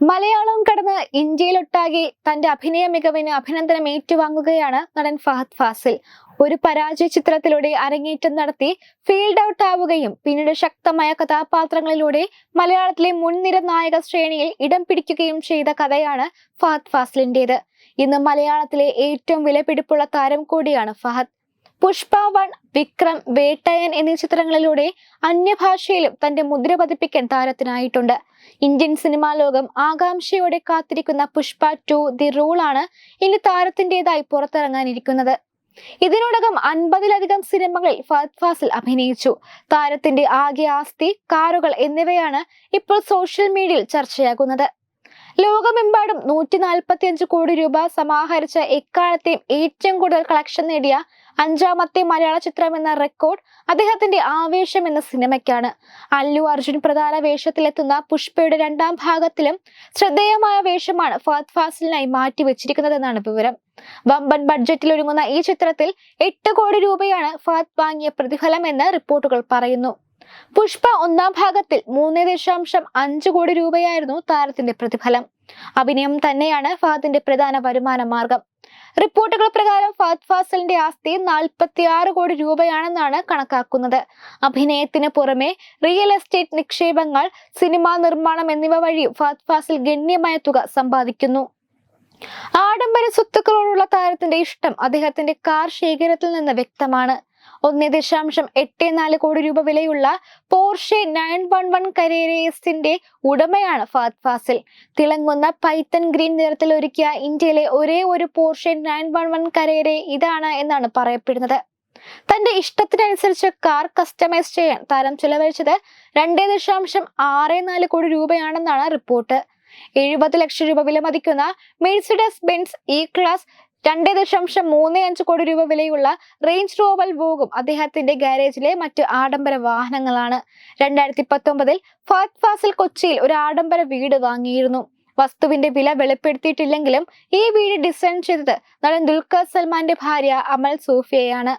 മലയാളം കടന്ന് ഇന്ത്യയിലൊട്ടാകെ തന്റെ അഭിനയ മികവിന് അഭിനന്ദനം ഏറ്റുവാങ്ങുകയാണ് നടൻ ഫഹദ് ഫാസിൽ. ഒരു പരാജയ ചിത്രത്തിലൂടെ അരങ്ങേറ്റം നടത്തി ഫീൽഡ് ഔട്ട് ആവുകയും പിന്നീട് ശക്തമായ കഥാപാത്രങ്ങളിലൂടെ മലയാളത്തിലെ മുൻനിര നായക ശ്രേണിയിൽ ഇടം പിടിക്കുകയും ചെയ്ത കഥയാണ് ഫഹദ് ഫാസിലിന്റേത്. ഇന്ന് മലയാളത്തിലെ ഏറ്റവും വിലപിടിപ്പുള്ള താരം കൂടിയാണ് ഫഹദ്. പുഷ്പ വൺ വിക്രം വേട്ടയൻ എന്നീ ചിത്രങ്ങളിലൂടെ അന്യഭാഷയിലും തന്റെ മുദ്ര പതിപ്പിക്കാൻ താരത്തിനായിട്ടുണ്ട്. ഇന്ത്യൻ സിനിമാ ലോകം ആകാംക്ഷയോടെ കാത്തിരിക്കുന്ന പുഷ്പ ടു ദി റൂൾ ആണ് ഇനി താരത്തിന്റേതായി പുറത്തിറങ്ങാനിരിക്കുന്നത്. ഇതിനോടകം അൻപതിലധികം സിനിമകളിൽ ഫഹദ് ഫാസിൽ അഭിനയിച്ചു. താരത്തിന്റെ ആകെ ആസ്തി കാറുകൾ എന്നിവയാണ് ഇപ്പോൾ സോഷ്യൽ മീഡിയയിൽ ചർച്ചയാകുന്നത്. ലോകമെമ്പാടും നൂറ്റി നാൽപ്പത്തി അഞ്ച് കോടി രൂപ സമാഹരിച്ച എക്കാലത്തെയും ഏറ്റവും കൂടുതൽ കളക്ഷൻ നേടിയ അഞ്ചാമത്തെ മലയാള ചിത്രം എന്ന റെക്കോർഡ് അദ്ദേഹത്തിന്റെ ആവേശം എന്ന സിനിമയ്ക്കാണ്. അല്ലു അർജുൻ പ്രധാന വേഷത്തിലെത്തുന്ന പുഷ്പയുടെ രണ്ടാം ഭാഗത്തിലും ശ്രദ്ധേയമായ വേഷമാണ് ഫഹദ് ഫാസിലിനായി മാറ്റിവെച്ചിരിക്കുന്നതെന്നാണ് വിവരം. വമ്പൻ ബഡ്ജറ്റിൽ ഒരുങ്ങുന്ന ഈ ചിത്രത്തിൽ എട്ട് കോടി രൂപയാണ് ഫഹദ് വാങ്ങിയ പ്രതിഫലം എന്ന് റിപ്പോർട്ടുകൾ പറയുന്നു. പുഷ്പ ഒന്നാം ഭാഗത്തിൽ മൂന്ന് ദശാംശം അഞ്ച് കോടി രൂപയായിരുന്നു താരത്തിന്റെ പ്രതിഫലം. അഭിനയം തന്നെയാണ് ഫഹദിന്റെ പ്രധാന വരുമാന മാർഗം. റിപ്പോർട്ടുകൾ പ്രകാരം ഫഹദ് ഫാസലിന്റെ ആസ്തി നാൽപ്പത്തി ആറ് കോടി രൂപയാണെന്നാണ് കണക്കാക്കുന്നത്. അഭിനയത്തിന് പുറമെ റിയൽ എസ്റ്റേറ്റ് നിക്ഷേപങ്ങൾ സിനിമാ നിർമ്മാണം എന്നിവ വഴി ഫഹദ് ഫാസിൽ ഗണ്യമായ തുക സമ്പാദിക്കുന്നു. ആഡംബര സ്വത്തുക്കളോടുള്ള താരത്തിന്റെ ഇഷ്ടം അദ്ദേഹത്തിന്റെ കാർ ശേഖരത്തിൽ നിന്ന് വ്യക്തമാണ്. ഒന്ന് ദശാംശം എട്ട് നാല് കോടി രൂപ വിലയുള്ള പോർഷെ നയൻ വൺ വൺ കരേരേസിന്റെ ഉടമയാണ് ഫാത് ഫാസിൽ. തിളങ്ങുന്ന പൈത്തൻ ഗ്രീൻ നിറത്തിൽ ഒരുക്കിയ ഇന്ത്യയിലെ ഒരേ ഒരു Porsche nine one one Carrera ഇതാണ് എന്നാണ് പറയപ്പെടുന്നത്. തന്റെ ഇഷ്ടത്തിനനുസരിച്ച് കാർ കസ്റ്റമൈസ് ചെയ്യാൻ താരം ചിലവഴിച്ചത് രണ്ടേ ദശാംശം ആറ് നാല് കോടി രൂപയാണെന്നാണ് റിപ്പോർട്ട്. എഴുപത് ലക്ഷം രൂപ വിലമതിക്കുന്ന മെഴ്സിഡസ് ബെൻസ് ഇ ക്ലാസ് രണ്ട് ദശാംശം മൂന്ന് അഞ്ച് കോടി രൂപ വിലയുള്ള റേഞ്ച് റോവൽ വോഗും അദ്ദേഹത്തിന്റെ ഗാരേജിലെ മറ്റ് ആഡംബര വാഹനങ്ങളാണ്. രണ്ടായിരത്തി പത്തൊമ്പതിൽ ഫാത് ഫാസിൽ കൊച്ചിയിൽ ഒരു ആഡംബര വീട് വാങ്ങിയിരുന്നു. വസ്തുവിന്റെ വില വെളിപ്പെടുത്തിയിട്ടില്ലെങ്കിലും ഈ വീട് ഡിസൈൻ ചെയ്തത് നടൻ ദുൽഖർ സൽമാന്റെ ഭാര്യ അമൽ സൂഫിയയാണ്.